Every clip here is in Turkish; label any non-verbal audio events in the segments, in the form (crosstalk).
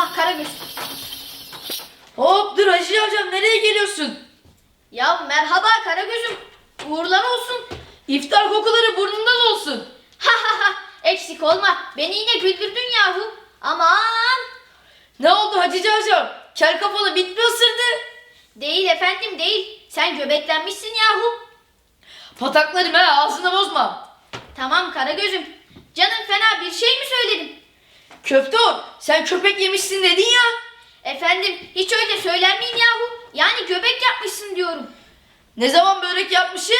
Aha Karagöz. Hop dur Hacı Cavcav nereye geliyorsun? Ya merhaba Karagöz'üm. Uğurlar olsun. İftar kokuları burnundan olsun. Ha ha ha. Eksik olma. Beni yine güldürdün yahu. Aman. Ne oldu Hacı Cavcav? Kel kafalı bit mi ısırdı? Değil efendim değil. Sen göbeklenmişsin yahu. Pataklarım ha ağzını bozma. Tamam Karagöz'üm. Canım fena bir şey mi söyledim? Köftor sen köpek yemişsin dedin ya. Efendim hiç öyle söyler miyim yahu? Yani göbek yapmışsın diyorum. Ne zaman börek yapmışım?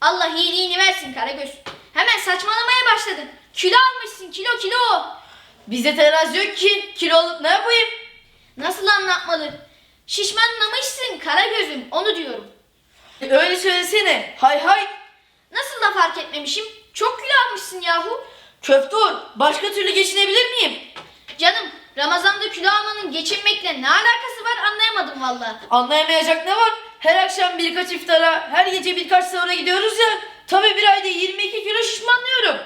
Allah iyiliğini versin Karagöz. Hemen saçmalamaya başladın. Kilo almışsın kilo kilo. Bizde terazi yok ki kilo alıp ne yapayım? Nasıl anlatmalı? Şişmanlamışsın Karagöz'üm onu diyorum. E, Öyle söylesene. Hay hay. Nasıl da fark etmemişim? Çok kilo almışsın yahu. Köftor başka türlü geçinebilir miyim? Canım Ramazan'da kilo almanın geçinmekle ne alakası var anlayamadım valla. Anlayamayacak ne var? Her akşam birkaç iftara, her gece birkaç sahura gidiyoruz ya. Tabii bir ayda 22 kilo şişmanlıyorum.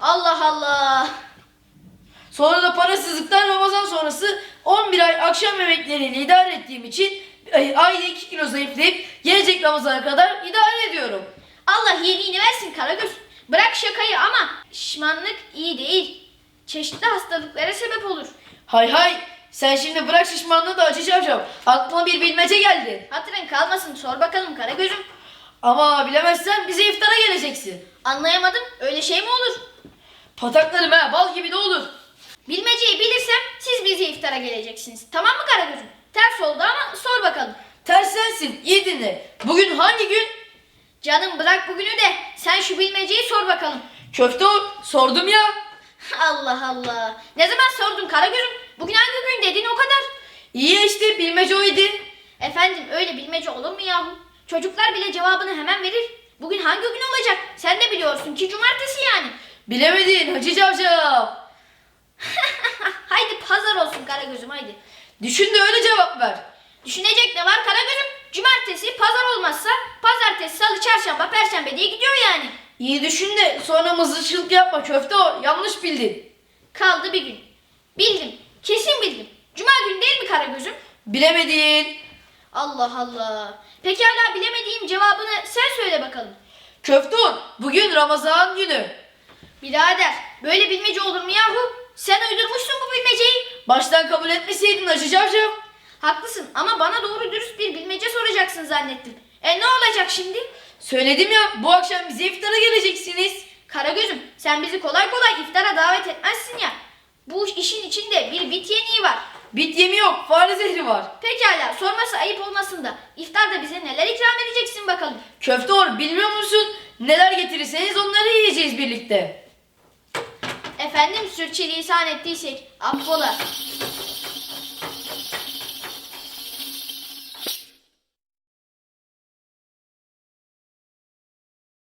Allah Allah. Sonra da parasızlıktan Ramazan sonrası 11 ay akşam yemekleriyle idare ettiğim için ay- ayda 2 kilo zayıflayıp gelecek Ramazan'a kadar idare ediyorum. Allah iyiliğini versin Karagöz. Bırak şakayı ama şişmanlık iyi değil. Çeşitli hastalıklara sebep olur. Hay hay sen şimdi bırak şişmanlığı da acı. Aklıma bir bilmece geldi. Hatırın kalmasın sor bakalım Karagöz'üm. Ama bilemezsen bize iftara geleceksin. Anlayamadım öyle şey mi olur? Pataklarım ha bal gibi de olur. Bilmeceyi bilirsem siz bizi iftara geleceksiniz. Tamam mı Karagöz'üm? Ters oldu ama sor bakalım. Ters sensin iyi dinle. Bugün hangi gün? Canım bırak bugünü de sen şu bilmeceyi sor bakalım. Köfte sordum ya. (laughs) Allah Allah. Ne zaman sordun Karagöz'üm? Bugün hangi gün dedin o kadar. İyi işte bilmece oydu. Efendim öyle bilmece olur mu yahu? Çocuklar bile cevabını hemen verir. Bugün hangi gün olacak? Sen de biliyorsun ki cumartesi yani. Bilemedin Hacı Cavcav. (laughs) haydi pazar olsun Karagöz'üm haydi. Düşün de öyle cevap ver. Düşünecek ne var Karagöz'üm? Cumartesi pazar olmazsa pazartesi, salı, çarşamba, perşembe diye gidiyor yani. İyi düşün de sonra mızıkçılık yapma köfte o. Yanlış bildin. Kaldı bir gün. Bildim. Kesin bildim. Cuma günü değil mi Karagöz'üm? Bilemedin. Allah Allah. Pekala bilemediğim cevabını sen söyle bakalım. Köftur bugün Ramazan günü. Birader böyle bilmece olur mu yahu? Sen uydurmuşsun bu bilmeceyi. Baştan kabul etmeseydin Cavcav. Haklısın ama bana doğru dürüst bir bilmece soracaksın zannettim. E ne olacak şimdi? Söyledim ya bu akşam bize iftara geleceksiniz. Karagöz'üm sen bizi kolay kolay iftara davet etmezsin ya. Bu işin içinde bir bit yeniği var. Bit yemi yok fare zehri var. Pekala sorması ayıp olmasın da iftarda bize neler ikram edeceksin bakalım. Köftor bilmiyor musun? Neler getirirseniz onları yiyeceğiz birlikte. Efendim sürçülisan ettiysek affola.